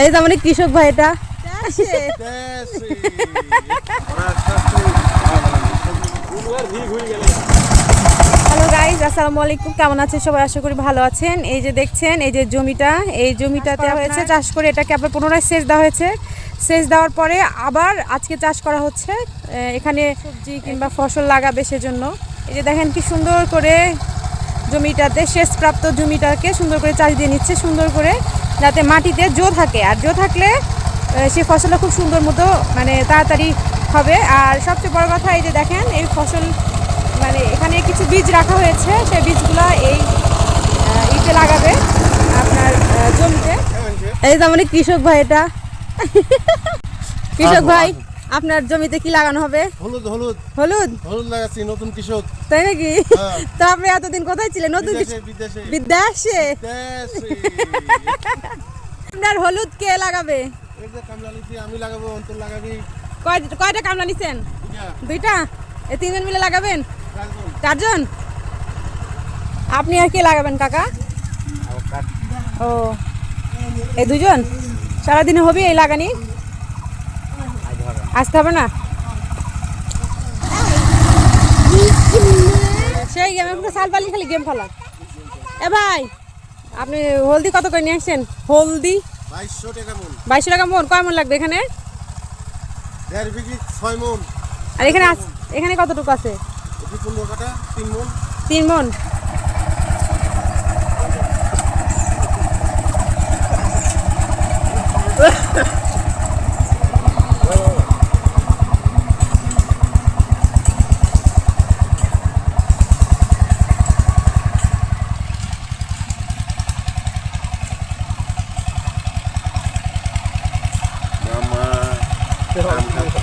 এই যে আমাদের কৃষক ভাই এটা। হ্যালো গাইজ আসসালামু আলাইকুম। কেমন আছেন? সবাই আশা করি ভালো আছেন। এই যে দেখছেন এই যে জমিটা এই জমিটাতে হয়েছে চাষ করে এটাকে আবার পুনরায় সেচ দেওয়া হয়েছে। সেচ দেওয়ার পরে আবার আজকে চাষ করা হচ্ছে। এখানে সবজি কিংবা ফসল লাগাবে সেজন্য। এই যে দেখেন কি সুন্দর করে জমিটাতে সেচপ্রাপ্ত জমিটাকে সুন্দর করে চাষ দিয়ে নিচ্ছে সুন্দর করে। যাতে মাটিতে জো থাকে। আর জো থাকলে সে ফসলটা খুব সুন্দর মতো মানে তাড়াতাড়ি হবে। আর সবচেয়ে বড় কথা এই যে দেখেন এই ফসল মানে এখানে কিছু বীজ রাখা হয়েছে। সে বীজগুলো এই ইতে লাগাবে আপনার জমিতে। এই যে আমাদের কৃষক ভাই এটা। কৃষক ভাই আপনার জমিতে কি লাগানো হবে? হলুদ হলুদ। হলুদ? হলুদ লাগাচ্ছি নতুন কৃষক। তাই নাকি? হ্যাঁ। তো আপনি এতদিন কোথায় ছিলেন? নতুন বিদেশে। আপনার হলুদ কে লাগাবে? আমি লাগাবো অন্তর লাগাবি। কয়টা কামলা নিছেন? দুইটা। এই তিনজন মিলে লাগাবেন? চারজন। আপনি আর কে লাগাবেন কাকা? ও। এই দুজন সারাদিনে হবে এই লাগানি? আসতে হবে না? সেই গেম এখন সাল পালি খালি গেম খেলা। এ ভাই আপনি হলদি কত করে নিয়ে আসছেন? হলদি? বাইশশো টাকা মন। বাইশশো টাকা মন কয় মন লাগবে এখানে? আর এখানে এখানে কতটুকু আছে? মন। তিন মন। এই যে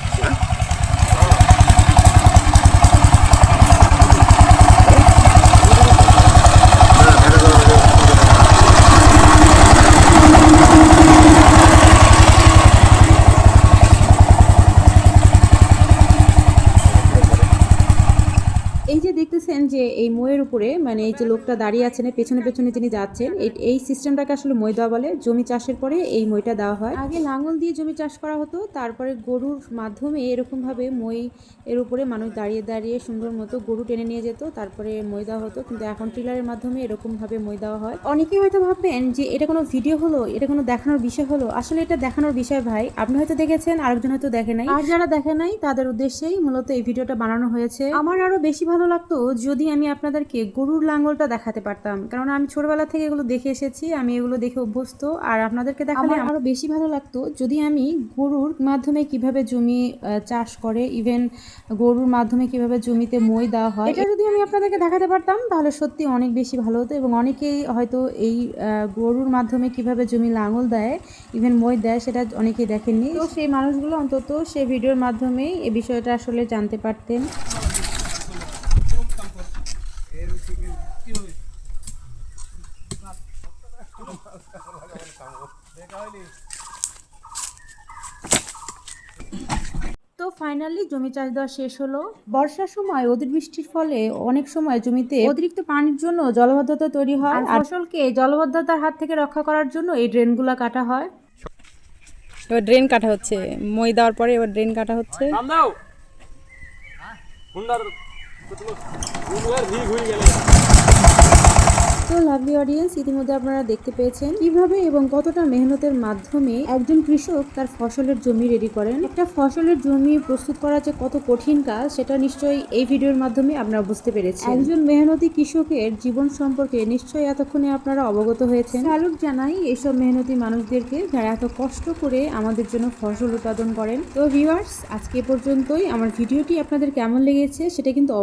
দেখতেছেন যে এই ময়ের উপরে মানে এই যে লোকটা দাঁড়িয়ে আছেন এর পেছনে পেছনে যিনি যাচ্ছেন এই- সিস্টেমটাকে আসলে মই দেওয়া বলে। জমি চাষের পরে এই মইটা দেওয়া হয়। আগে লাঙল দিয়ে জমি চাষ করা হতো, তারপরে গরুর মাধ্যমে এরকমভাবে মই এর উপরে মানুষ দাঁড়িয়ে দাঁড়িয়ে সুন্দর মতো গরু টেনে নিয়ে যেত, তারপরে মই দেওয়া হতো। কিন্তু এখন ট্রিলারের মাধ্যমে এরকম ভাবে মই দেওয়া হয়। অনেকেই হয়তো ভাববেন যে এটা কোনো ভিডিও হলো, এটা কোনো দেখানোর বিষয় হলো। আসলে এটা দেখানোর বিষয় ভাই, আপনি হয়তো দেখেছেন, আরেকজন হয়তো দেখে নাই। আর যারা দেখে নাই, তাদের উদ্দেশ্যেই মূলত এই ভিডিওটা বানানো হয়েছে। আমার আরও বেশি ভালো লাগতো যদি আমি আপনাদেরকে গরুর লাঙ্গলটা দেখাতে পারতাম কারণ আমি ছোটবেলা থেকে এগুলো দেখে এসেছি আমি এগুলো দেখে অভ্যস্ত আর আপনাদেরকে দেখালে আমার আরও বেশি ভালো লাগতো যদি আমি গরুর মাধ্যমে কীভাবে জমি চাষ করে ইভেন গরুর মাধ্যমে কীভাবে জমিতে মই দেওয়া হয় এটা যদি আমি আপনাদেরকে দেখাতে পারতাম তাহলে সত্যি অনেক বেশি ভালো হতো এবং অনেকেই হয়তো এই গরুর মাধ্যমে কীভাবে জমি লাঙল দেয় ইভেন মই দেয় সেটা অনেকেই দেখেননি। তো সেই মানুষগুলো অন্তত সেই ভিডিওর মাধ্যমেই এ বিষয়টা আসলে জানতে পারতেন। তো ফাইনালি জমি চাষ দেওয়া শেষ হলো। বর্ষার সময় অধিক বৃষ্টির ফলে অনেক সময় জমিতে অতিরিক্ত পানির জন্য জলবদ্ধতা তৈরি হয় আর ফসলকে জলবদ্ধতার হাত থেকে রক্ষা করার জন্য এই ড্রেনগুলো কাটা হয়। এবার ড্রেন কাটা হচ্ছে। মই দেওয়ার পরে এবার ড্রেন কাটা হচ্ছে। তো লাভলি অডিয়েন্স ইতিমধ্যে আপনারা দেখতে পেয়েছেন কীভাবে এবং কতটা মেহনতের মাধ্যমে একজন কৃষক তার ফসলের জমি রেডি করেন। একটা ফসলের জমি প্রস্তুত করা যে কত কঠিন কাজ, সেটা নিশ্চয়ই এই ভিডিওর মাধ্যমে আপনারা বুঝতে পেরেছেন। একজন মেহনতি কৃষকের জীবন সম্পর্কে নিশ্চয়ই এতক্ষণে আপনারা অবগত হয়েছেন। আলোক জানাই এইসব মেহনতি মানুষদেরকে যারা এত কষ্ট করে আমাদের জন্য ফসল উৎপাদন করেন। তো ভিউয়ার্স আজকে পর্যন্তই। আমার ভিডিওটি আপনাদের কেমন লেগেছে, সেটা কিন্তু